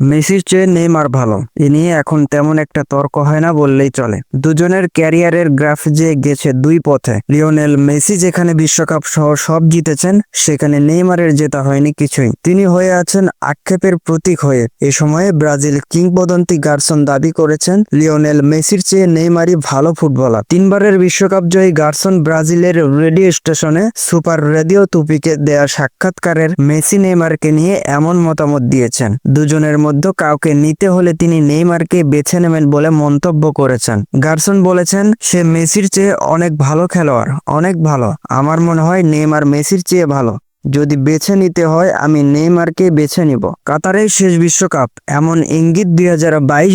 মেসির চেয়ে নেইমার ভালো। এ নিয়ে এখন তেমন একটা তর্ক হয় না বললেই চলে। দুজনের ক্যারিয়ারের গ্রাফ যে গেছে দুই পথে। লিওনেল মেসি যেখানে বিশ্বকাপ সহ সব জিতেছেন, সেখানে নেইমারের জেতা হয়নি কিছুই। তিনি হয়ে আছেন আক্ষেপের প্রতীক হয়ে। এ সময়ে ব্রাজিল কিংবদন্তি গার্সন দাবি করেছেন, লিওনেল মেসির চেয়ে নেইমারই ভালো ফুটবলার। তিনবারের বিশ্বকাপ জয়ী গার্সন ব্রাজিলের রেডিও স্টেশনে সুপার রেডিও টুপিকে দেয়া সাক্ষাৎকারের মেসি নেইমারকে নিয়ে এমন মতামত দিয়েছেন। দুজনের মধ্যে কাউকে নিতে হলে তিনি নেইমারকে বেছে নেবেন বলে মন্তব্য করেছেন। গার্সন বলেছেন, সে মেসির চেয়ে অনেক ভালো খেলোয়াড়, অনেক ভালো। আমার মনে হয় নেইমার মেসির চেয়ে ভালো। যদি বেছে নিতে হয়, আমি নেইমারকে বেছে নিব। কাতারের শেষ বিশ্বকাপ, এমন ইঙ্গিত দুই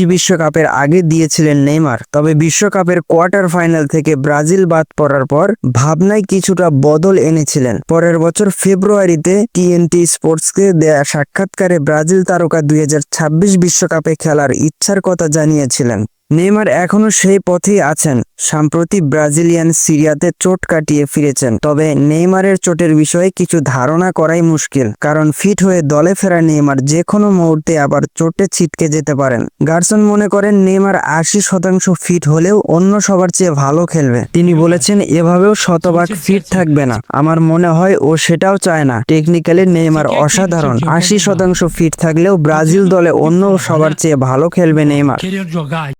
বিশ্বকাপের আগে দিয়েছিলেন নেইমার। তবে বিশ্বকাপের কোয়ার্টার ফাইনাল থেকে ব্রাজিল বাদ পড়ার পর ভাবনায় কিছুটা বদল এনেছিলেন। পরের বছর ফেব্রুয়ারিতে টিএনটি স্পোর্টসকে দেয়া সাক্ষাৎকারে ব্রাজিল তারকা দুই বিশ্বকাপে খেলার ইচ্ছার কথা জানিয়েছিলেন। নেইমার এখনও সেই পথেই আছেন, সম্প্রতি ব্রাজিলিয়ান সিরিয়াতে চোট কাটিয়ে ফিরেছেন। তবে নেইমারের চোটের বিষয়ে কিছু ধারণা করাই মুশকিল, কারণ ফিট হয়ে দলে ফেরা নেইমার যে কোনো মুহূর্তে আবার চোটে ছিটকে যেতে পারেন। গার্সন মনে করেন, নেইমার আশি শতাংশ ফিট হলেও অন্য সবার চেয়ে ভালো খেলবে। তিনি বলেছেন, এভাবেও শতভাগ ফিট থাকবে না। আমার মনে হয় ও সেটাও চায় না। টেকনিক্যালি নেইমার অসাধারণ। আশি শতাংশ ফিট থাকলেও ব্রাজিল দলে অন্য সবার চেয়ে ভালো খেলবে নেইমার.